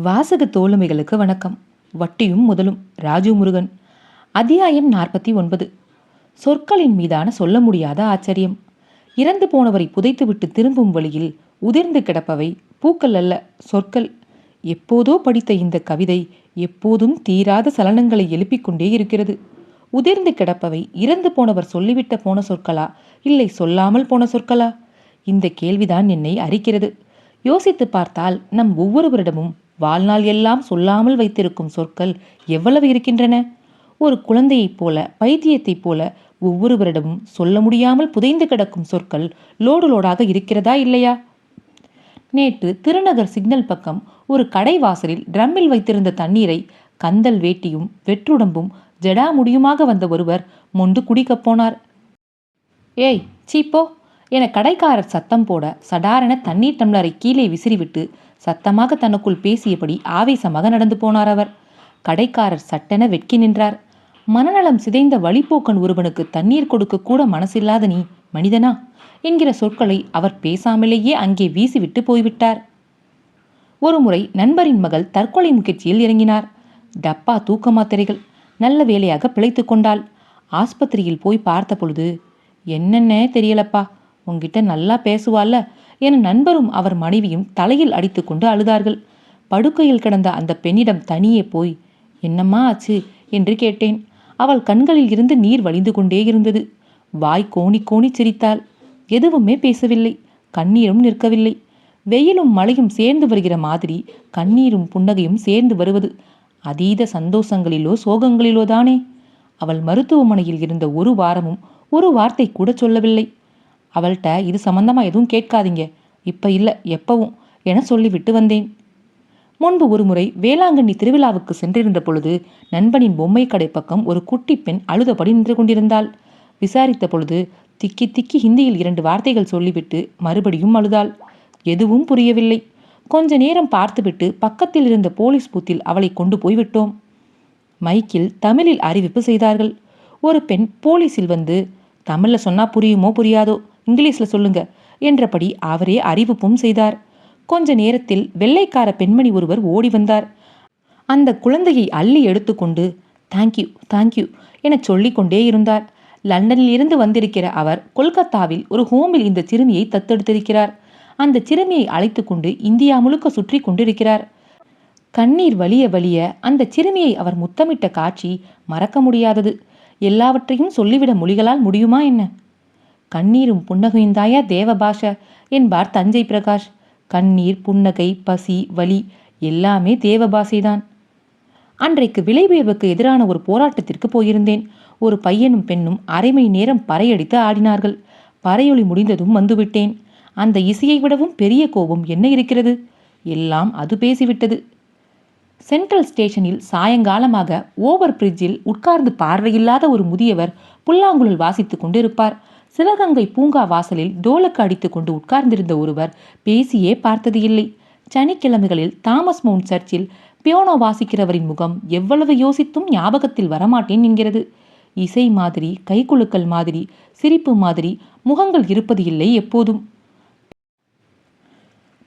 வாசக தோழமைகளுக்கு வணக்கம். வட்டியும் முதலும். ராஜு முருகன். அத்தியாயம் நாற்பத்தி ஒன்பது. சொற்களின் மீதான சொல்ல முடியாத ஆச்சரியம். இறந்து போனவரை புதைத்துவிட்டு திரும்பும் வழியில் உதிர்ந்து கிடப்பவை பூக்கள் அல்ல சொற்கள். எப்போதோ படித்த இந்த கவிதை எப்போதும் தீராத சலனங்களை எழுப்பிக் கொண்டே இருக்கிறது. உதிர்ந்து கிடப்பவை இறந்து போனவர் சொல்லிவிட்ட போன சொற்களா? இல்லை சொல்லாமல் போன சொற்களா? இந்த கேள்விதான் என்னை அறிக்கிறது யோசித்து பார்த்தால் நம் ஒவ்வொருவரிடமும் வாழ்நாள் எல்லாம் சொல்லாமல் வைத்திருக்கும் சொற்கள் எவ்வளவு இருக்கின்றன? ஒரு குழந்தையைப் போல பைத்தியத்தைப் போல ஒவ்வொருவரிடமும் சொல்ல முடியாமல் புதைந்து கிடக்கும் சொற்கள் லோடு லோடாக இருக்கிறதா இல்லையா? நேற்று திருநகர் சிக்னல் பக்கம் ஒரு கடை வாசலில் ட்ரம்மில் வைத்திருந்த தண்ணீரை கந்தல் வேட்டியும் வெற்றுடம்பும் ஜடா முடியுமாக வந்த ஒருவர் மொண்டு குடிக்கப் போனார். ஏய் சீப்போ என கடைக்காரர் சத்தம் போட சடாரென தண்ணீர் டம்ளரை கீழே விசிறிவிட்டு சத்தமாக தனக்குள் பேசியபடி ஆவேசமாக நடந்து போனார் அவர். கடைக்காரர் சட்டென வெட்கி நின்றார். மனநலம் சிதைந்த வழிப்போக்கன் ஒருவனுக்கு தண்ணீர் கொடுக்க கூட மனசில்லாத நீ மனிதனா? என்கிற சொற்களை அவர் பேசாமலேயே அங்கே வீசிவிட்டு போய்விட்டார். ஒருமுறை நண்பரின் மகள் தற்கொலை முயற்சியில் இறங்கினார். டப்பா தூக்க மாத்திரைகள் நல்ல வேலையாக பிழைத்து கொண்டாள். ஆஸ்பத்திரியில் போய் பார்த்த பொழுது என்னென்ன தெரியலப்பா உங்ககிட்ட நல்லா பேசுவாள்ல என நண்பரும் அவர் மனைவியும் தலையில் அடித்துக்கொண்டு அழுதார்கள். படுக்கையில் கிடந்த அந்த பெண்ணிடம் தனியே போய் என்னம்மா ஆச்சு? என்று கேட்டேன். அவள் கண்களில் இருந்து நீர் வழிந்து கொண்டே இருந்தது. வாய் கோணி கோணி சிரித்தாள். எதுவுமே பேசவில்லை. கண்ணீரும் நிற்கவில்லை. வெயிலும் மழையும் சேர்ந்து வருகிற மாதிரி கண்ணீரும் புன்னகையும் சேர்ந்து வருவது அதீத சந்தோஷங்களிலோ சோகங்களிலோ தானே. அவள் மருத்துவமனையில் இருந்த ஒரு வாரமும் ஒரு வார்த்தை கூட சொல்லவில்லை. அவள்கிட்ட இது சம்பந்தமா எதுவும் கேட்காதீங்க. இப்ப இல்ல எப்பவும் என சொல்லிவிட்டு வந்தேன். முன்பு ஒருமுறை வேளாங்கண்ணி திருவிழாவுக்கு சென்றிருந்த பொழுது நண்பனின் பொம்மை கடை பக்கம் ஒரு குட்டி பெண் அழுதபடி நின்று கொண்டிருந்தாள். விசாரித்த பொழுது திக்கி திக்கி ஹிந்தியில் இரண்டு வார்த்தைகள் சொல்லிவிட்டு மறுபடியும் அழுதாள். எதுவும் புரியவில்லை. கொஞ்ச நேரம் பார்த்துவிட்டு பக்கத்தில் இருந்த போலீஸ் பூத்தில் அவளை கொண்டு போய்விட்டோம். மைக்கில் தமிழில் அறிவிப்பு செய்தார்கள். ஒரு பெண் போலீஸில் வந்து தமிழில் சொன்னா புரியுமோ புரியாதோ? இங்கிலீஷில் சொல்லுங்க என்றபடி அவரே அறிவிப்பும் செய்தார். கொஞ்ச நேரத்தில் வெள்ளைக்கார பெண்மணி ஒருவர் ஓடி வந்தார். அந்த குழந்தையை அள்ளி எடுத்துக்கொண்டு தேங்க்யூ தேங்க்யூ என சொல்லிக்கொண்டே இருந்தார். லண்டனில் இருந்து வந்திருக்கிற அவர் கொல்கத்தாவில் ஒரு ஹோமில் இந்த சிறுமியை தத்தெடுத்திருக்கிறார். அந்த சிறுமியை அழைத்து கொண்டு இந்தியா முழுக்க சுற்றி கொண்டிருக்கிறார். கண்ணீர் வலிய வலிய அந்த சிறுமியை அவர் முத்தமிட்ட காட்சி மறக்க முடியாதது. எல்லாவற்றையும் சொல்லிவிட மொழிகளால் முடியுமா என்ன? கண்ணீரும் புன்னகையும் தாயா தேவபாஷ? என்பார் தஞ்சை பிரகாஷ். கண்ணீர் புன்னகை பசி வலி எல்லாமே தேவபாசைதான் அன்றைக்கு விலை உயர்வுக்கு எதிரான ஒரு போராட்டத்திற்கு போயிருந்தேன். ஒரு பையனும் பெண்ணும் அரை மணி நேரம் பறையடித்து ஆடினார்கள். பறையொளி முடிந்ததும் வந்துவிட்டேன். அந்த இசையை விடவும் பெரிய கோபம் என்ன இருக்கிறது? எல்லாம் அது பேசிவிட்டது. சென்ட்ரல் ஸ்டேஷனில் சாயங்காலமாக ஓவர் பிரிட்ஜில் உட்கார்ந்து பார்வையில்லாத ஒரு முதியவர் புல்லாங்குழல் வாசித்துக் கொண்டிருப்பார். சிவகங்கை பூங்கா வாசலில் டோலக்கு அடித்து கொண்டு உட்கார்ந்திருந்த ஒருவர் பேசியே பார்த்தது இல்லை. சனிக்கிழமைகளில் தாமஸ் மவுண்ட் சர்ச்சில் பியோனோ வாசிக்கிறவரின் முகம் எவ்வளவு யோசித்தும் ஞாபகத்தில் வரமாட்டேன் என்கிறது. இசை மாதிரி கைக்குலுக்கல் மாதிரி சிரிப்பு மாதிரி முகங்கள் இருப்பது இல்லை எப்போதும்.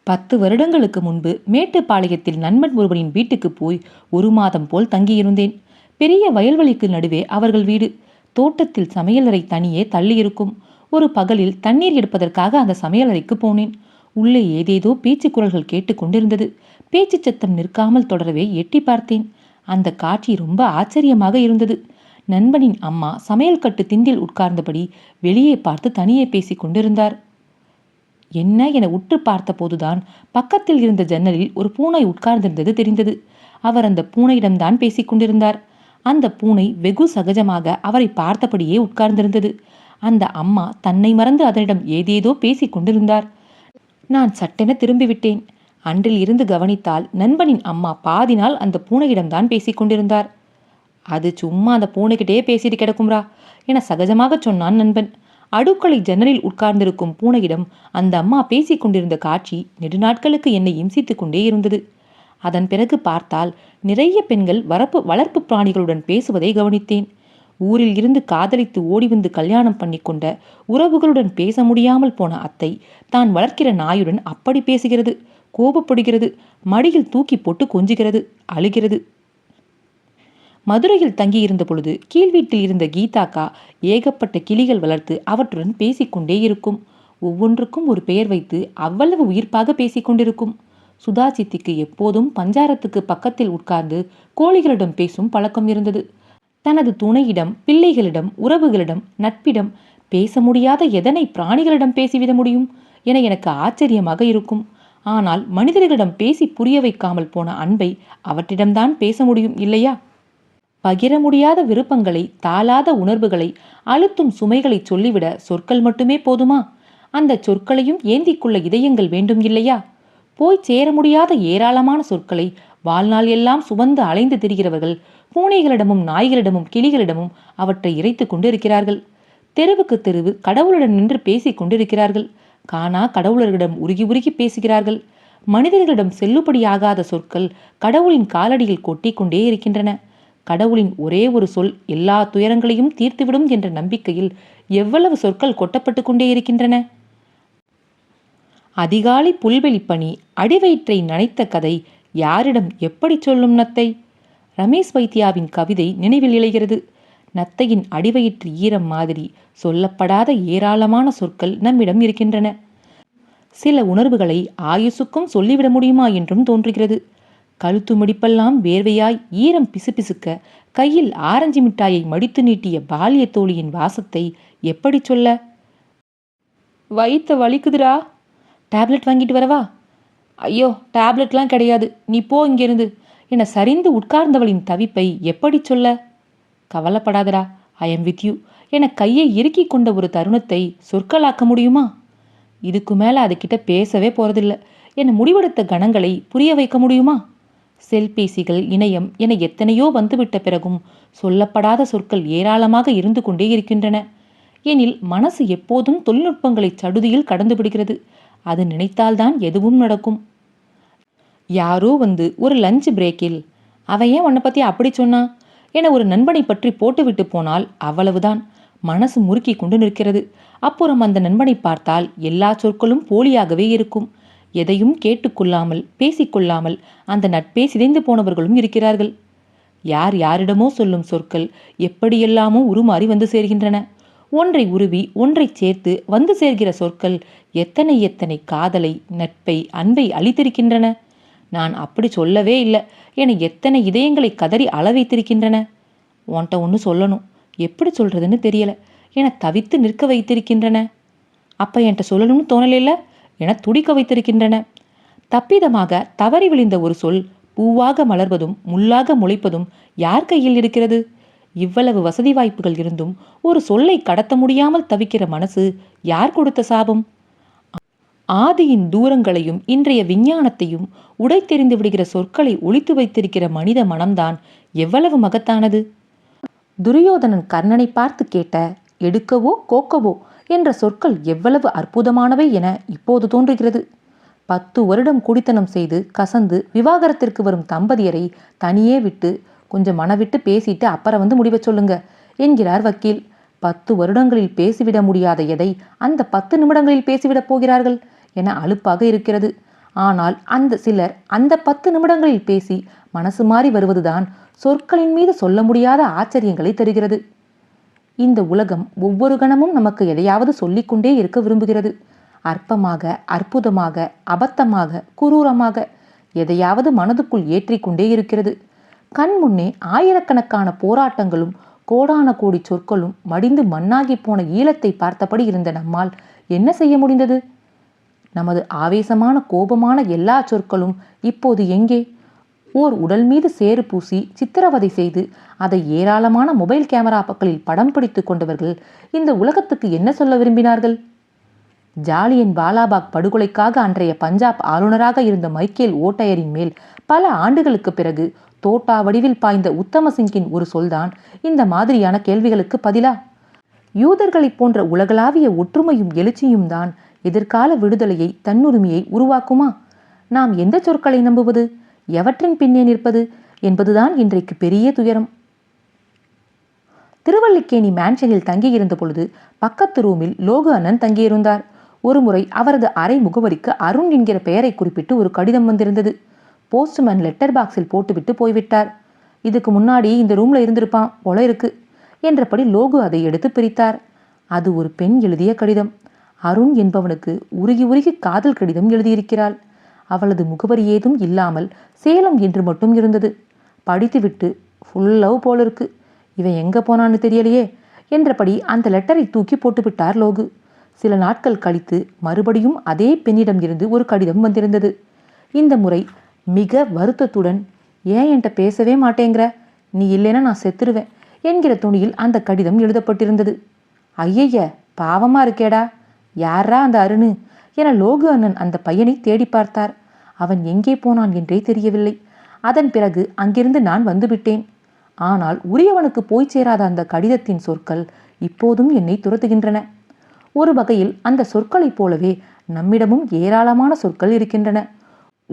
பத்து வருடங்களுக்கு முன்பு மேட்டுப்பாளையத்தில் நண்பன் ஒருவரின் வீட்டுக்கு போய் ஒரு மாதம் போல் தங்கியிருந்தேன். பெரிய வயல்வெளிக்கு நடுவே அவர்கள் வீடு. தோட்டத்தில் சமையலறை தனியே தள்ளியிருக்கும். ஒரு பகலில் தண்ணீர் எடுப்பதற்காக அந்த சமையலறைக்கு போனேன். உள்ளே ஏதேதோ பேச்சு குரல்கள் கேட்டு கொண்டிருந்தது. பேச்சு சத்தம் நிற்காமல் தொடரவே எட்டி பார்த்தேன். அந்த காட்சி ரொம்ப ஆச்சரியமாக இருந்தது. நண்பனின் அம்மா சமையல் கட்டு திண்டில் உட்கார்ந்தபடி வெளியே பார்த்து தனியே பேசிக் கொண்டிருந்தார். என்ன என உற்று பார்த்தபோதுதான் பக்கத்தில் இருந்த ஜன்னலில் ஒரு பூனை உட்கார்ந்திருந்தது தெரிந்தது. அவர் அந்த பூனையிடம்தான் பேசிக் கொண்டிருந்தார். அந்த பூனை வெகு சகஜமாக அவரை பார்த்தபடியே உட்கார்ந்திருந்தது. அந்த அம்மா தன்னை மறந்து அதனிடம் ஏதேதோ பேசிக் கொண்டிருந்தார். நான் சட்டென திரும்பிவிட்டேன். அன்றில் இருந்து கவனித்தால் நண்பனின் அம்மா பாதி நாள் அந்த பூனையிடம்தான் பேசிக் கொண்டிருந்தார். அது சும்மா அந்த பூனைகிட்டே பேசிட்டு கிடக்கும்ரா என சகஜமாக சொன்னான் நண்பன். அடுக்களை ஜன்னலில் உட்கார்ந்திருக்கும் பூனையிடம் அந்த அம்மா பேசிக் கொண்டிருந்த காட்சி நெடுநாட்களுக்கு என்னை இம்சித்துக் கொண்டே இருந்தது. அதன் பிறகு பார்த்தால் நிறைய பெண்கள் வரப்பு வளர்ப்பு பிராணிகளுடன் பேசுவதை கவனித்தேன். ஊரில் இருந்து காதலித்து ஓடி வந்து கல்யாணம் பண்ணிக்கொண்ட உறவுகளுடன் பேச முடியாமல் போன அத்தை தான் வளர்க்கிற நாயுடன் அப்படி பேசுகிறது. கோபப்படுகிறது மடியில் தூக்கி போட்டு கொஞ்சுகிறது அழுகிறது. மதுரையில் தங்கியிருந்த பொழுது கீழ் வீட்டில் இருந்த கீதாக்கா ஏகப்பட்ட கிளிகள் வளர்த்து அவற்றுடன் பேசிக்கொண்டே இருக்கும். ஒவ்வொன்றுக்கும் ஒரு பெயர் வைத்து அவ்வளவு உயிர்ப்பாக பேசிக்கொண்டிருக்கும் சுதா சித்திக்கு எப்போதும் பஞ்சாரத்துக்கு பக்கத்தில் உட்கார்ந்து கோழிகளிடம் பேசும் பழக்கம் இருந்தது. தனது துணையிடம் பிள்ளைகளிடம் உறவுகளிடம் நட்பிடம் பேச முடியாத எதனை பிராணிகளிடம் பேசிவிட முடியும் என எனக்கு ஆச்சரியமாக இருக்கும். ஆனால் மனிதர்களிடம் பேசி புரிய வைக்காமல் போன அன்பை அவற்றிடம்தான் பேச முடியும் இல்லையா? பகிர முடியாத விருப்பங்களை தாளாத உணர்வுகளை அழுத்தும் சுமைகளை சொல்லிவிட சொற்கள் மட்டுமே போதுமா? அந்த சொற்களையும் ஏந்திக்கொள்ள இதயங்கள் வேண்டும் இல்லையா? போய் சேர முடியாத ஏராளமான சொற்களை வாழ்நாள் எல்லாம் சுமந்து அலைந்து திரிகிறவர்கள் பூனைகளிடமும் நாய்களிடமும் கிளிகளிடமும் அவற்றை இறைத்து கொண்டிருக்கிறார்கள். தெருவுக்கு தெருவு கடவுளுடன் நின்று பேசிக் கொண்டிருக்கிறார்கள். காணா கடவுளர்களிடம் உருகி உருகி பேசுகிறார்கள். மனிதர்களிடம் செல்லுபடியாகாத சொற்கள் கடவுளின் காலடியில் கொட்டிக்கொண்டே இருக்கின்றன. கடவுளின் ஒரே ஒரு சொல் எல்லா துயரங்களையும் தீர்த்துவிடும் என்ற நம்பிக்கையில் எவ்வளவு சொற்கள் கொட்டப்பட்டு கொண்டே இருக்கின்றன? அதிகாலை புல்வெளிப்பணி அடிவயிற்றை நனைத்த கதை யாரிடம் எப்படி சொல்லும் நத்தை? ரமேஷ் வைத்தியாவின் கவிதை நினைவில் இழைகிறது. நத்தையின் அடிவயிற்று ஈரம் மாதிரி சொல்லப்படாத ஏராளமான சொற்கள் நம்மிடம் இருக்கின்றன. சில உணர்வுகளை ஆயுசுக்கும் சொல்லிவிட முடியுமா என்றும் தோன்றுகிறது. கழுத்து முடிப்பெல்லாம் வேர்வையாய் ஈரம் பிசுபிசுக்க கையில் ஆரஞ்சு மிட்டாயை மடித்து நீட்டிய பாலிய தோழியின் வாசத்தை எப்படி சொல்ல? வைத்த வலிக்குதுடா. டேப்லெட் வாங்கிட்டு வரவா? ஐயோ டேப்லெட்லாம் கிடையாது. நீ போ இங்கிருந்து. என சரிந்து உட்கார்ந்தவளின் தவிப்பை எப்படி சொல்ல? கவலைப்படாதடா ஐ எம் வித் யூ என கையை இறுக்கி கொண்ட ஒரு தருணத்தை சொற்களாக்க முடியுமா? இதுக்கு மேலே அதுக்கிட்ட பேசவே போறதில்ல. என முடிவெடுத்த கணங்களை புரிய வைக்க முடியுமா? செல்பேசிகள் இணையம் என எத்தனையோ வந்துவிட்ட பிறகும் சொல்லப்படாத சொற்கள் ஏராளமாக இருந்து கொண்டே இருக்கின்றன. எனில் மனசு எப்போதும் தொழில்நுட்பங்களை சடுதியில் கடந்து விடுகிறது. அது நினைத்தால்தான் எதுவும் நடக்கும். யாரோ வந்து ஒரு லஞ்ச் பிரேக்கில் அவன் ஏன் உன்னை பற்றி அப்படி சொன்னான் என ஒரு நண்பனை பற்றி போட்டுவிட்டு போனால் அவ்வளவுதான். மனசு முறுக்கி கொண்டு நிற்கிறது. அப்புறம் அந்த நண்பனை பார்த்தால் எல்லா சொற்களும் போலியாகவே இருக்கும். எதையும் கேட்டுக்கொள்ளாமல் பேசிக்கொள்ளாமல் அந்த நட்பே சிதைந்து போனவர்களும் இருக்கிறார்கள். யார் யாரிடமோ சொல்லும் சொற்கள் எப்படியெல்லாமோ உருமாறி வந்து சேர்கின்றன. ஒன்றை உருவி ஒன்றை சேர்த்து வந்து சேர்கிற சொற்கள் எத்தனை எத்தனை காதலை நட்பை அன்பை அளித்திருக்கின்றன நான் அப்படி சொல்லவே இல்லை. என எத்தனை இதயங்களை கதறி அள வைத்திருக்கின்றன? உன்கிட்ட ஒன்று சொல்லணும். எப்படி சொல்றதுன்னு தெரியல. என தவித்து நிற்க வைத்திருக்கின்றன. அப்ப என்கிட்ட சொல்லணும்னு தோணலில்ல என துடிக்க வைத்திருக்கின்றன. தப்பிதமாக தவறி விழுந்த ஒரு சொல் பூவாக மலர்வதும் முள்ளாக முளைப்பதும் யார் கையில் இருக்கிறது? இவ்வளவு வசதி வாய்ப்புகள் இருந்தும் ஒரு சொல்லை கடத்த முடியாமல் தவிக்கிற மனசு யார் கொடுத்த சாபம்? ஆதியின் தூரங்களையும் இன்றைய விஞ்ஞானத்தையும் உடைத்தெறிந்து விடுகிற சொற்களை ஒழித்து வைத்திருக்கிற மனித மனம்தான் எவ்வளவு மகத்தானது? துரியோதனன் கர்ணனை பார்த்து கேட்ட எடுக்கவோ கோக்கவோ என்ற சொற்கள் எவ்வளவு அற்புதமானவை என இப்போது தோன்றுகிறது. பத்து வருடம் குடித்தனம் செய்து கசந்து விவாகரத்திற்கு வரும் தம்பதியரை தனியே விட்டு கொஞ்சம் மனவிட்டு பேசிட்டு அப்புறம் வந்து முடிவை சொல்லுங்க என்கிறார் வக்கீல். பத்து வருடங்களில் பேசிவிட முடியாத எதை அந்த பத்து நிமிடங்களில் பேசிவிடப் போகிறார்கள் என அலுப்பாக இருக்கிறது. ஆனால் அந்த சிலர் அந்த பத்து நிமிடங்களில் பேசி மனசு மாறி வருவதுதான் சொற்களின் மீது சொல்ல முடியாத ஆச்சரியங்களை தருகிறது. இந்த உலகம் ஒவ்வொரு கணமும் நமக்கு எதையாவது சொல்லிக்கொண்டே இருக்க விரும்புகிறது. அற்பமாக அற்புதமாக அபத்தமாக குரூரமாக எதையாவது மனதுக்குள் ஏற்றிக்கொண்டே இருக்கிறது. கண் முன்னே ஆயிரக்கணக்கான போராட்டங்களும் கோடான கோடி சொற்களும் மடிந்து மண்ணாகி போன ஈழத்தை பார்த்தபடி இருந்த நம்மால் என்ன செய்ய முடிந்தது? நமது ஆவேசமான கோபமான எல்லா சொற்களும் இப்போது எங்கே? ஓர் உடல் மீது சேறு பூசி சித்திரவதை செய்து அதை ஏராளமான மொபைல் கேமரா பக்களில் படம் பிடித்து கொண்டவர்கள் இந்த உலகத்துக்கு என்ன சொல்ல விரும்பினார்கள்? ஜாலியன் பாலாபாக் படுகொலைக்காக அன்றைய பஞ்சாப் ஆளுநராக இருந்த மைக்கேல் ஓட்டையரின் மேல் பல ஆண்டுகளுக்கு பிறகு தோட்டா வடிவில் பாய்ந்த உத்தமசிங்கின் ஒரு சொல்தான் இந்த மாதிரியான கேள்விகளுக்கு பதிலா? யூதர்களைப் போன்ற உலகளாவிய ஒற்றுமையும் எழுச்சியும் தான் எதிர்கால விடுதலையை தன்னுரிமையை உருவாக்குமா? நாம் எந்த சொற்களை நம்புவது? எவற்றின் பின்னே நிற்பது என்பதுதான் இன்றைக்கு பெரிய துயரம். திருவல்லிக்கேணி மேன்ஷனில் தங்கியிருந்த பொழுது பக்கத்து ரூமில் லோகு அண்ணன் தங்கியிருந்தார். ஒருமுறை அவரது அறை முகவரிக்கு அருண் என்கிற பெயரை குறிப்பிட்டு ஒரு கடிதம் வந்திருந்தது. போஸ்ட்மேன் லெட்டர் பாக்ஸில் போட்டுவிட்டு போய்விட்டார். இதுக்கு முன்னாடி இந்த ரூம்ல இருந்திருப்பான் போல இருக்கு என்றபடி லோகு அதை எடுத்து பிரித்தார். அது ஒரு பெண் எழுதிய கடிதம். அருண் என்பவனுக்கு உருகி உருகி காதல் கடிதம் எழுதியிருக்கிறாள். அவளது முகவரி ஏதும் இல்லாமல் சேலம் என்று மட்டும் இருந்தது. படித்துவிட்டு ஃபுல் லவ் போல இருக்கு. இவன் எங்க போனான்னு தெரியலையே என்றபடி அந்த லெட்டரை தூக்கி போட்டுவிட்டார் லோகு. சில நாட்கள் கழித்து மறுபடியும் அதே பெண்ணிடம் இருந்து ஒரு கடிதம் வந்திருந்தது. இந்த முறை மிக வருத்தத்துடன் ஏன் என்கிட்ட பேசவே மாட்டேங்கிற? நீ இல்லைன்னா நான் செத்துருவேன் என்கிற துணியில் அந்த கடிதம் எழுதப்பட்டிருந்தது. ஐயைய பாவமா இருக்கேடா. யாரா அந்த அருணு? என லோகு அண்ணன் அந்த பையனை தேடி பார்த்தார். அவன் எங்கே போனான் என்றே தெரியவில்லை. அதன் பிறகு அங்கிருந்து நான் வந்துவிட்டேன். ஆனால் உரியவனுக்கு போய் சேராத அந்த கடிதத்தின் சொற்கள் இப்போதும் என்னை துரத்துகின்றன. ஒரு வகையில் அந்த சொற்களைப் போலவே நம்மிடமும் ஏராளமான சொற்கள் இருக்கின்றன.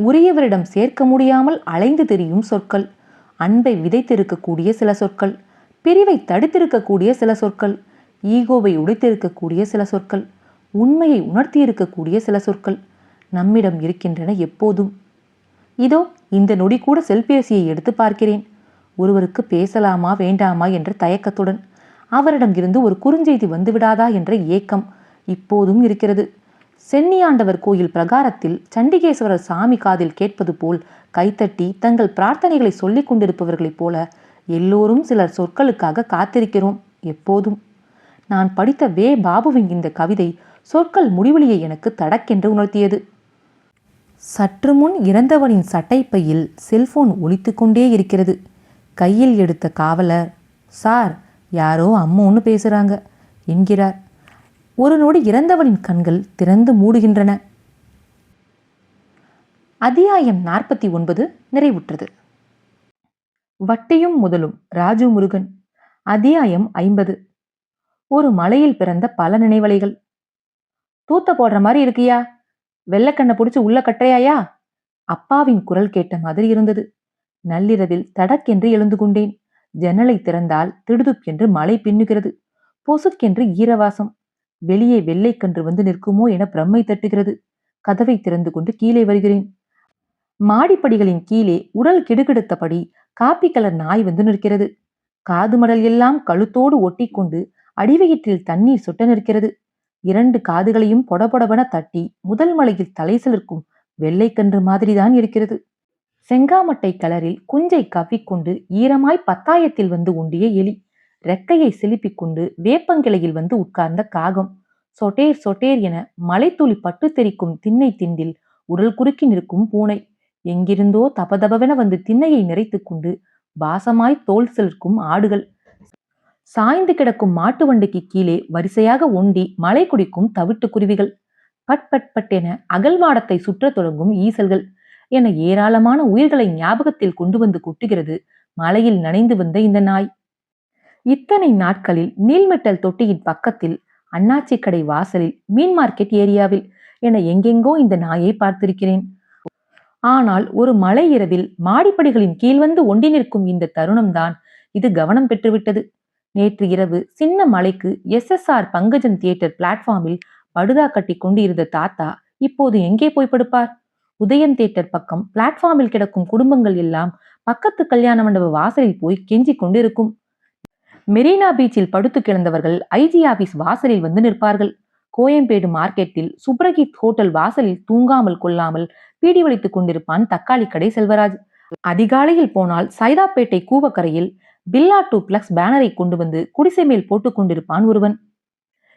உரியவரிடம் சேர்க்க முடியாமல் அலைந்து திரியும் சொற்கள். அன்பை விதைத்திருக்கக்கூடிய சில சொற்கள். பிரிவை தடுத்திருக்கக்கூடிய சில சொற்கள். ஈகோவை உடைத்திருக்கக்கூடிய சில சொற்கள். உண்மையை உணர்த்தியிருக்கக்கூடிய சில சொற்கள். நம்மிடம் இருக்கின்றன எப்போதும். இதோ இந்த நொடி கூட செல்பேசியை எடுத்து பார்க்கிறேன். ஒருவருக்கு பேசலாமா வேண்டாமா என்ற தயக்கத்துடன். அவரிடம் இருந்து ஒரு குறுஞ்செய்தி வந்துவிடாதா என்ற ஏக்கம் இப்போதும் இருக்கிறது. சென்னியாண்டவர் கோயில் பிரகாரத்தில் சண்டிகேஸ்வரர் சாமி காதில் கேட்பது போல் கைத்தட்டி தங்கள் பிரார்த்தனைகளை சொல்லிக் கொண்டிருப்பவர்களைப் போல எல்லோரும் சிலர் சொற்களுக்காக காத்திருக்கிறோம் எப்போதும். நான் படித்த வே. பாபுவின் இந்த கவிதை சொற்கள் முடிவெளியை எனக்கு தடக்கென்று உணர்த்தியது. சற்று முன் இறந்தவனின் சட்டைப்பையில் செல்போன் ஒழித்து கொண்டே இருக்கிறது. கையில் எடுத்த காவலர் சார் யாரோ அம்மோன்னு பேசுகிறாங்க என்கிறார். ஒரு நொடி இறந்தவனின் கண்கள் திறந்து மூடுகின்றன. அத்தியாயம் நாற்பத்தி ஒன்பது நிறைவுற்றது. வட்டியும் முதலும் ராஜு முருகன். அத்தியாயம் ஐம்பது. ஒரு மலையில் பிறந்த பல நினைவலைகள். தூத்த போடுற மாதிரி இருக்கியா? வெள்ளக்கண்ணை பிடிச்சு உள்ள கட்டையாயா? அப்பாவின் குரல் கேட்ட மாதிரி இருந்தது. நள்ளிரவில் தடக்கென்று எழுந்து கொண்டேன். ஜன்னலை திறந்தால் திடுதுப்பென்று மழை பின்னுகிறது. பொசுக்கென்று ஈரவாசம். வெளியே வெள்ளைக்கன்று வந்து நிற்குமோ என பிரம்மை தட்டுகிறது. கதவை திறந்து கொண்டு கீழே வருகிறேன். மாடிப்படிகளின் கீழே உடல் கிடுகிடுத்தபடி காப்பி கலர் நாய் வந்து நிற்கிறது. காது மடல் எல்லாம் கழுத்தோடு ஒட்டிக்கொண்டு அடிவயிற்றில் தண்ணீர் சொட்ட நிற்கிறது. இரண்டு காதுகளையும் பொடபொடவென தட்டி முதல் மலையில் தலை சிலிர்க்கும் வெள்ளைக்கன்று மாதிரிதான் இருக்கிறது. செங்காமட்டை கலரில் குஞ்சை கவ்விக்கொண்டு ஈரமாய் பத்தாயத்தில் வந்து உண்டிய எலி. ரெக்கையை சிலுப்பிக் கொண்டு வேப்பங்கிளையில் வந்து உட்கார்ந்த காகம் சொட்டேர் சொட்டேர் என மலைத்துளி பட்டு தெரிக்கும் திண்ணை திண்டில் உடல் குறுக்கி நிற்கும் பூனை. எங்கிருந்தோ தபதபவென வந்து திண்ணையை நிறைத்துக் கொண்டு வாசமாய் தோல் சிலிர்க்கும் ஆடுகள். சாய்ந்து கிடக்கும் மாட்டு வண்டிக்கு கீழே வரிசையாக ஒண்டி மலை குடிக்கும் தவிட்டு குருவிகள். பட் பட் பட் என அகல்மாடத்தை சுற்றத் தொடங்கும் ஈசல்கள் என ஏராளமான உயிர்களை ஞாபகத்தில் கொண்டு வந்து கொட்டுகிறது மலையில் நனைந்து வந்த இந்த நாய். இத்தனை நாட்களில் நீல்மெட்டல் தொட்டியின் பக்கத்தில் அண்ணாச்சி கடை வாசலில் மீன் மார்க்கெட் ஏரியாவில் என எங்கெங்கோ இந்த நாயை பார்த்திருக்கிறேன். ஆனால் ஒரு மலை இரவில் மாடிப்படிகளின் கீழ் வந்து ஒண்டி நிற்கும் இந்த தருணம்தான் இது கவனம் பெற்றுவிட்டது. நேற்று இரவு சின்ன மலைக்கு எஸ்எஸ்ஆர் பங்கஜன் தியேட்டர் பிளாட்ஃபார்மில் படுதா கட்டி கொண்டு இருந்த தாத்தா இப்போது எங்கே போய் படுப்பார்? உதயம் தியேட்டர் பக்கம் பிளாட்ஃபார்மில் கிடக்கும் குடும்பங்கள் எல்லாம் பக்கத்து கல்யாண மண்டப வாசலில் போய் கெஞ்சி கொண்டிருக்கும். மெரினா பீச்சில் படுத்து கிடந்தவர்கள் ஐஜி ஆபீஸ் வாசலில் வந்து நிற்பார்கள். கோயம்பேடு மார்க்கெட்டில் சுப்ரகித் ஹோட்டல் வாசலில் தூங்காமல் கொள்ளாமல் பீடி வலித்துக் கொண்டிருப்பான் தக்காளி கடை செல்வராஜ். அதிகாலையில் போனால் சைதாப்பேட்டை கூவக்கரையில் பில்லா டூ பிளக்ஸ் பேனரை கொண்டு வந்து குடிசை மேல் போட்டுக் கொண்டிருப்பான் ஒருவன்.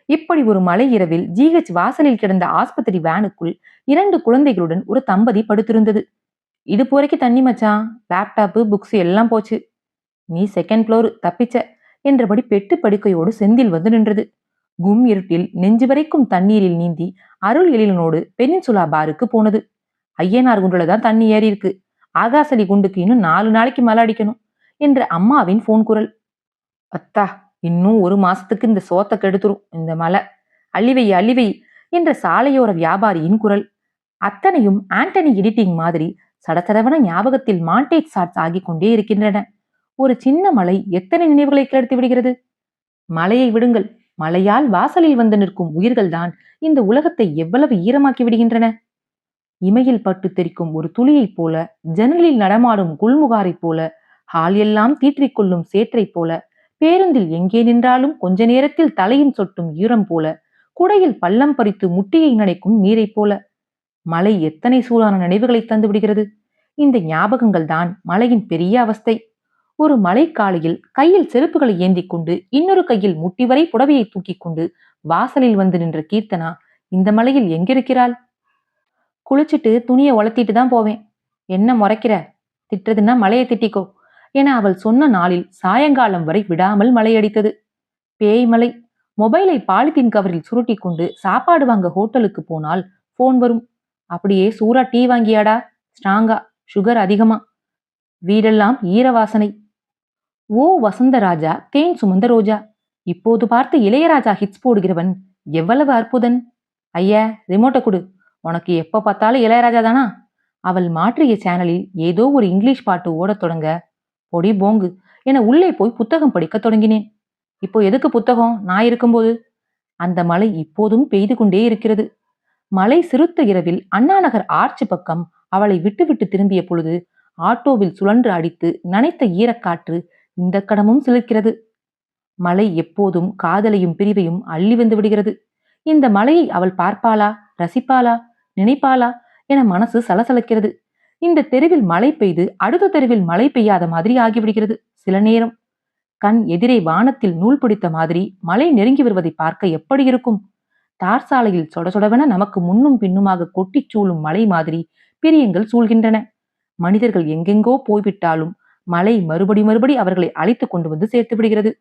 இப்படி ஒரு மலை இரவில் ஜிஹெச் வாசலில் கிடந்த ஆஸ்பத்திரி வேனுக்குள் இரண்டு குழந்தைகளுடன் ஒரு தம்பதி படுத்திருந்தது. இது போரைக்கு தண்ணி மச்சான் லேப்டாப்பு புக்ஸ் எல்லாம் போச்சு. நீ செகண்ட் ஃப்ளோர் தப்பிச்ச. என்றபடி பெட்டு படுக்கையோடு செந்தில் வந்து நின்றது. கும் இருட்டில் நெஞ்சு வரைக்கும் தண்ணீரில் நீந்தி அருள் எழிலனோடு பெனின்சுலா பாருக்கு போனது. ஐயனார் குண்டுல தான் தண்ணி ஏறி இருக்கு. ஆகாசலி குண்டுக்கு இன்னும் நாலு நாளைக்கு மேல அடிக்கணும் என்ற அம்மாவின் போன் குரல். அத்தா இன்னும் ஒரு மாசத்துக்கு இந்த சோத்தை கெடுத்துரும் இந்த மலை அழிவை அழிவை என்ற சாலையோர வியாபாரியின் குரல். அத்தனையும் ஆண்டனி எடிட்டிங் மாதிரி சடசடவன ஞாபகத்தில் மாண்டேஜ் சாட்ஸ் ஆகிக் கொண்டே இருக்கின்றன. ஒரு சின்ன மலை எத்தனை நினைவுகளை கிளர்த்து விடுகிறது? மலையை விடுங்கள். மலையால் வாசலில் வந்து நிற்கும் உயிர்கள்தான் இந்த உலகத்தை எவ்வளவு ஈரமாக்கி விடுகின்றன? இமையில் பட்டு தெரிக்கும் ஒரு துளியைப் போல ஜன்னலில் நடமாடும் குள்முகாரைப் போல ஹால் எல்லாம் தீற்றிக் கொள்ளும் சேற்றைப் போல பேருந்தில் எங்கே நின்றாலும் கொஞ்ச நேரத்தில் தலையின் சொட்டும் ஈரம் போல குடையில் பள்ளம் பறித்து முட்டியை நனைக்கும் நீரைப் போல. மலை எத்தனை சூடான நினைவுகளை தந்து விடுகிறது? இந்த ஞாபகங்கள் தான் பெரிய அவஸ்தை. ஒரு மழைக்காலையில் கையில் செருப்புகளை ஏந்தி கொண்டு இன்னொரு கையில் முட்டி வரை புடவையை தூக்கி கொண்டு வாசலில் வந்து நின்ற கீர்த்தனா இந்த மலையில் எங்கிருக்கிறாள்? குளிச்சுட்டு துணியை உலர்த்திட்டு தான் போவேன். என்ன முறைக்கிற? திட்டுறதுன்னா மலையை திட்டிக்கோ என அவள் சொன்ன நாளில் சாயங்காலம் வரை விடாமல் மழையடித்தது பேய் மலை. மொபைலை பாலித்தீன் கவரில் சுருட்டி கொண்டு சாப்பாடு வாங்க ஹோட்டலுக்கு போனால் போன் வரும். அப்படியே சூறா டீ வாங்கியாடா. ஸ்ட்ராங்கா. சுகர் அதிகமா. வீடெல்லாம் ஈர வாசனை ஓ வசந்தராஜா தேன் சுமந்த ரோஜா. இப்போது பார்த்து இளையராஜா ஹிட்ஸ் போடுகிறவன் எவ்வளவு அற்புதன்? ஐயா ரிமோட்டை கொடு. உனக்கு எப்ப பார்த்தாலும் இளையராஜா தானா? அவள் மாற்றிய சேனலில் ஏதோ ஒரு இங்கிலீஷ் பாட்டு ஓடத் தொடங்க பொடி போங்கு என உள்ளே போய் புத்தகம் படிக்க தொடங்கினேன். இப்போ எதுக்கு புத்தகம்? நான் இருக்கும்போது. அந்த மழை இப்போதும் பெய்து கொண்டே இருக்கிறது. மழை சிறுத்த இரவில் அண்ணாநகர் ஆர்ச்சி பக்கம் அவளை விட்டுவிட்டு திரும்பிய பொழுது ஆட்டோவில் சுழன்று அடித்து நனைத்த ஈரக்காற்று இந்த கடமும் சிலிர்க்கிறது. மலை எப்போதும் காதலையும் பிரிவையும் அள்ளி வந்து விடுகிறது. இந்த மலையை அவள் பார்ப்பாளா ரசிப்பாளா நினைப்பாளா என மனசு சலசலக்கிறது. இந்த தெருவில் மழை பெய்து அடுத்த தெருவில் மழை பெய்யாத மாதிரி ஆகிவிடுகிறது சில நேரம். கண் எதிரே வானத்தில் நூல் பிடித்த மாதிரி மழை நெருங்கி வருவதை பார்க்க எப்படி இருக்கும்? தார் சாலையில் சொட சொடவென நமக்கு முன்னும் பின்னுமாக கொட்டிச் சூழும் மழை மாதிரி பிரியங்கள் சூழ்கின்றன. மனிதர்கள் எங்கெங்கோ போய்விட்டாலும் மழை மறுபடி மறுபடி அவர்களை அழைத்து கொண்டு வந்து சேர்த்து விடுகிறது.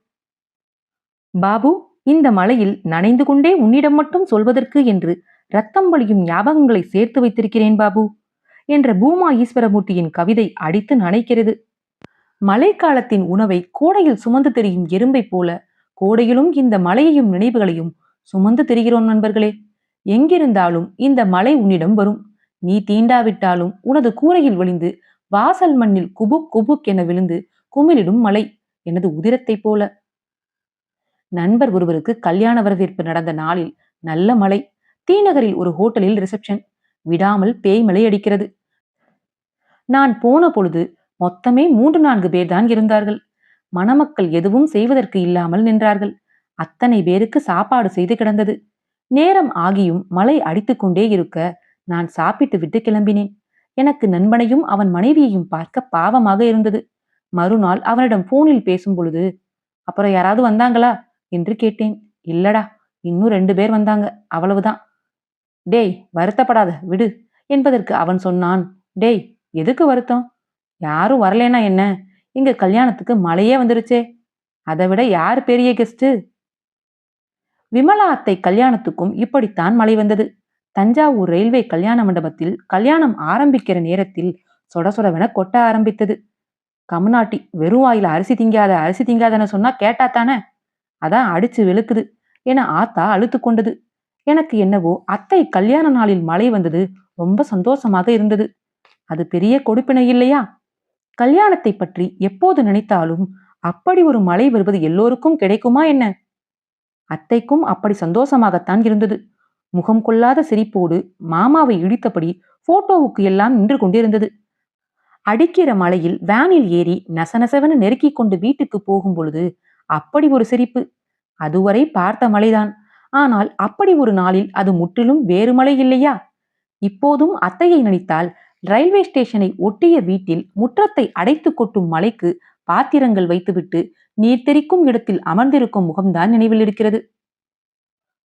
பாபு இந்த மலையில் நனைந்து கொண்டே உன்னிடம் மட்டும் சொல்வதற்கு என்று ரத்தம் வழியும் ஞாபகங்களை சேர்த்து வைத்திருக்கிறேன் பாபு என்ற பூமா ஈஸ்வரமூர்த்தியின் கவிதை அடித்து நனைக்கிறது. மழைக்காலத்தின் உணவை கோடையில் சுமந்து தெரியும் எறும்பை போல கோடையிலும் இந்த மலையையும் நினைவுகளையும் சுமந்து தெரிகிறோம் நண்பர்களே. எங்கிருந்தாலும் இந்த மலை உன்னிடம் வரும். நீ தீண்டாவிட்டாலும் உனது கூரையில் ஒளிந்து வாசல் மண்ணில் குபுக் குபுக் என விழுந்து குமிழிடும் மலை எனது உதிரத்தைப் போல. நண்பர் ஒருவருக்கு கல்யாண வரவேற்பு நடந்த நாளில் நல்ல மழை தீநகரில் ஒரு ஹோட்டலில் ரிசப்ஷன் விடாமல் பேய் மழை அடிக்கிறது. நான் போன பொழுது மொத்தமே மூன்று நான்கு பேர்தான் இருந்தார்கள். மணமக்கள் எதுவும் செய்வதற்கு இல்லாமல் நின்றார்கள். அத்தனை பேருக்கு சாப்பாடு செய்து கிடந்தது. நேரம் ஆகியும் மழை அடித்துக்கொண்டே இருக்க நான் சாப்பிட்டு விட்டு கிளம்பினேன். எனக்கு நண்பனையும் அவன் மனைவியையும் பார்க்க பாவமாக இருந்தது. மறுநாள் அவனிடம் போனில் பேசும் பொழுது அப்புறம் யாராவது வந்தாங்களா? என்று கேட்டேன். இல்லடா இன்னும் ரெண்டு பேர் வந்தாங்க. அவ்வளவுதான். டேய் வருத்தப்படாத விடு என்பதற்கு அவன் சொன்னான். டேய் எதுக்கு வருத்தம்? யாரும் வரலேனா என்ன? இங்க கல்யாணத்துக்கு மழையே வந்துருச்சே. அதை விட யார் பெரிய கெஸ்ட் விமலா அத்தை கல்யாணத்துக்கும் இப்படித்தான் மழை வந்தது. தஞ்சாவூர் ரயில்வே கல்யாண மண்டபத்தில் கல்யாணம் ஆரம்பிக்கிற நேரத்தில் சொட சொடவென கொட்ட ஆரம்பித்தது. கம்நாட்டி வெறும் வாயில அரிசி திங்காத அரிசி திங்காதன்னு சொன்னா கேட்டா தானே? அதான் அடிச்சு வெளுக்குது என ஆத்தா அழுத்து கொண்டது. எனக்கு என்னவோ அத்தை கல்யாண நாளில் மழை வந்தது ரொம்ப சந்தோஷமாக இருந்தது. அது பெரிய கொடுப்பினை இல்லையா? கல்யாணத்தை பற்றி எப்போது நினைத்தாலும் அப்படி ஒரு மழை வருவது எல்லோருக்கும் கிடைக்குமா என்ன? அத்தைக்கும் அப்படி சந்தோஷமாகத்தான் இருந்தது. முகம் கொள்ளாத சிரிப்போடு மாமாவை இடித்தபடி போட்டோவுக்கு எல்லாம் நின்று கொண்டிருந்தது. அடிக்கிற மலையில் வேனில் ஏறி நசநசவென நெருக்கிக் கொண்டு வீட்டுக்கு போகும் பொழுது அப்படி ஒரு சிரிப்பு. அதுவரை பார்த்த மலைதான். ஆனால் அப்படி ஒரு நாளில் அது முற்றிலும் வேறு மலை இல்லையா? இப்போதும் அத்தையை நினைத்தால் ரயில்வே ஸ்டேஷனை ஒட்டிய வீட்டில் முற்றத்தை அடைத்து கொட்டும் மலைக்கு பாத்திரங்கள் வைத்துவிட்டு நீர் தெரிக்கும் இடத்தில் அமர்ந்திருக்கும் முகம்தான் நினைவில் இருக்கிறது.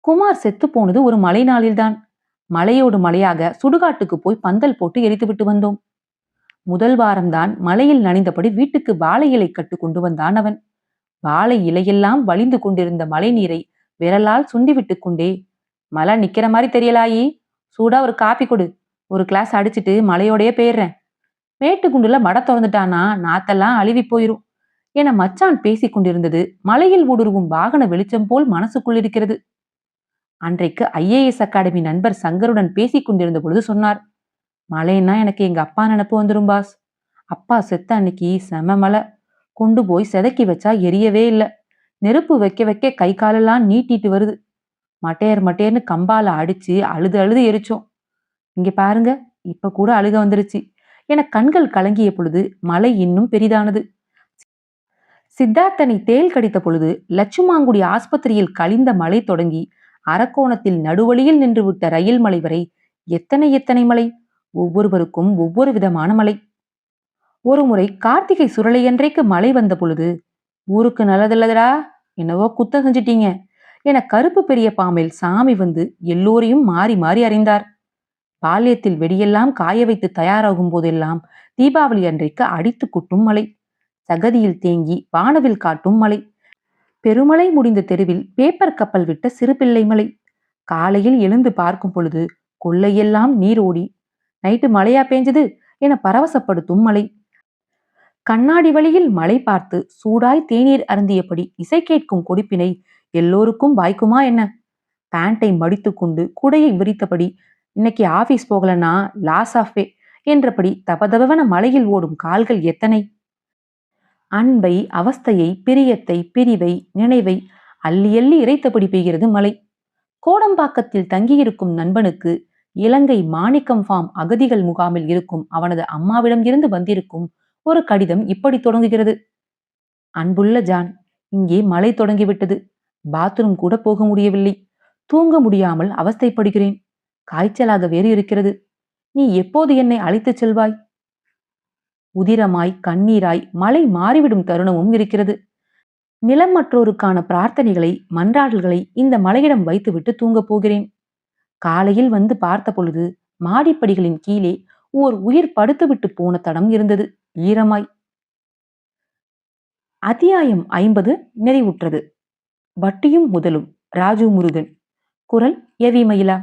குமார் செத்து போனது ஒரு மழை நாளில்தான். மலையோடு மலையாக சுடுகாட்டுக்கு போய் பந்தல் போட்டு எரித்துவிட்டு வந்தோம். முதல் வாரம்தான் மலையில் நனைந்தபடி வீட்டுக்கு வாழை இலை கட்டு கொண்டு வந்தான் அவன். வாழை இலையெல்லாம் வலிந்து கொண்டிருந்த மழை நீரை விரலால் சுண்டிவிட்டு கொண்டே மழை நிக்கிற மாதிரி தெரியலாயி. சூடா ஒரு காப்பி கொடு. ஒரு கிளாஸ் அடிச்சிட்டு மலையோடயே போயிடுறேன். மேட்டுக்குண்டுல மட திறந்துட்டானா? நாத்தெல்லாம் அழுவி போயிரும். என மச்சான் பேசிக் கொண்டிருந்தது மலையில் ஊடுருவும் வாகன வெளிச்சம் போல் மனசுக்குள் இருக்கிறது. அன்றைக்கு ஐஏஎஸ் அகாடமி நண்பர் சங்கருடன் பேசிக் கொண்டிருந்த பொழுது சொன்னார் மழைன்னா எனக்கு எங்க அப்பா நினப்பு வந்துடும் பாஸ். அப்பா செத்த அன்னைக்கு செம மலை கொண்டு போய் செதக்கி வச்சா எரியவே இல்லை. நெருப்பு வைக்க வைக்க கை காலெல்லாம் நீட்டிட்டு வருது. மட்டையர் மட்டையர்னு கம்பால அடிச்சு அழுது அழுது எரிச்சோம். இங்க பாருங்க இப்ப கூட அழுக வந்துருச்சு. என கண்கள் கலங்கிய பொழுது மலை இன்னும் பெரிதானது. சித்தார்த்தனை தேல் கடித்த பொழுது லட்சுமாங்குடி ஆஸ்பத்திரியில் கழிந்த மழை தொடங்கி அரக்கோணத்தில் நடுவழியில் நின்றுவிட்ட ரயில் மலை வரை எத்தனை எத்தனை மலை? ஒவ்வொருவருக்கும் ஒவ்வொரு விதமான மலை. ஒருமுறை கார்த்திகை சுரளையன்றைக்கு மழை வந்த பொழுது ஊருக்கு நல்லதில்லதடா என்னவோ குத்தம் செஞ்சிட்டீங்க என கருப்பு பெரிய பாம்பில் சாமி வந்து எல்லோரையும் மாறி மாறி அறிந்தார். பால்யத்தில் வெடியெல்லாம் காய வைத்து தயாராகும் போதெல்லாம் தீபாவளி அன்றைக்கு அடித்து குட்டும் மலை. சகதியில் தேங்கி வானவில் காட்டும் மலை. பெருமழை முடிந்த தெருவில் பேப்பர் கப்பல் விட்ட சிறுபிள்ளை மலை. காலையில் எழுந்து பார்க்கும் பொழுது கொள்ளையெல்லாம் நீர் ஓடி நைட்டு மழையா பேஞ்சது என பரவசப்படுத்தும் மலை. கண்ணாடி வழியில் மழை பார்த்து சூடாய் தேநீர் அருந்தியபடி இசை கேட்கும் கொடிப்பினை எல்லோருக்கும் வாய்க்குமா என்ன? பேண்டை மடித்துக்கொண்டு குடையை விரித்தபடி இன்னைக்கு ஆபீஸ் போகலனா லாஸ் ஆஃபே என்றபடி தபதபவன மலையில் ஓடும் கால்கள் எத்தனை? அன்பை அவஸ்தையை பிரியத்தை பிரிவை நினைவை அள்ளி அள்ளி இறைத்தபடி பெய்கிறது மலை கோடம்பாக்கத்தில் தங்கியிருக்கும் நண்பனுக்கு இலங்கை மாணிக்கம் ஃபார்ம் அகதிகள் முகாமில் இருக்கும் அவனது அம்மாவிடம் இருந்து வந்திருக்கும் ஒரு கடிதம் இப்படி தொடங்குகிறது. அன்புள்ள ஜான் இங்கே மழை தொடங்கிவிட்டது. பாத்ரூம் கூட போக முடியவில்லை. தூங்க முடியாமல் அவஸ்தைப்படுகிறேன். காய்ச்சலாக வேறு இருக்கிறது. நீ எப்போது என்னை அழைத்துச் செல்வாய்? உதிரமாய் கண்ணீராய் மழை மாறிவிடும் தருணமும் இருக்கிறது. நிலம் மற்றோருக்கான பிரார்த்தனைகளை மன்றாடல்களை இந்த மலையிடம் வைத்துவிட்டு தூங்கப் போகிறேன். காலையில் வந்து பார்த்த பொழுது மாடிப்படிகளின் கீழே ஓர் உயிர் படுத்துவிட்டு போன தடம் இருந்தது. ஈரமாய். அத்தியாயம் ஐம்பது. நிறைவுற்றது. வட்டியும் முதலும். ராஜு முருகன். குரல் எவி மயிலா.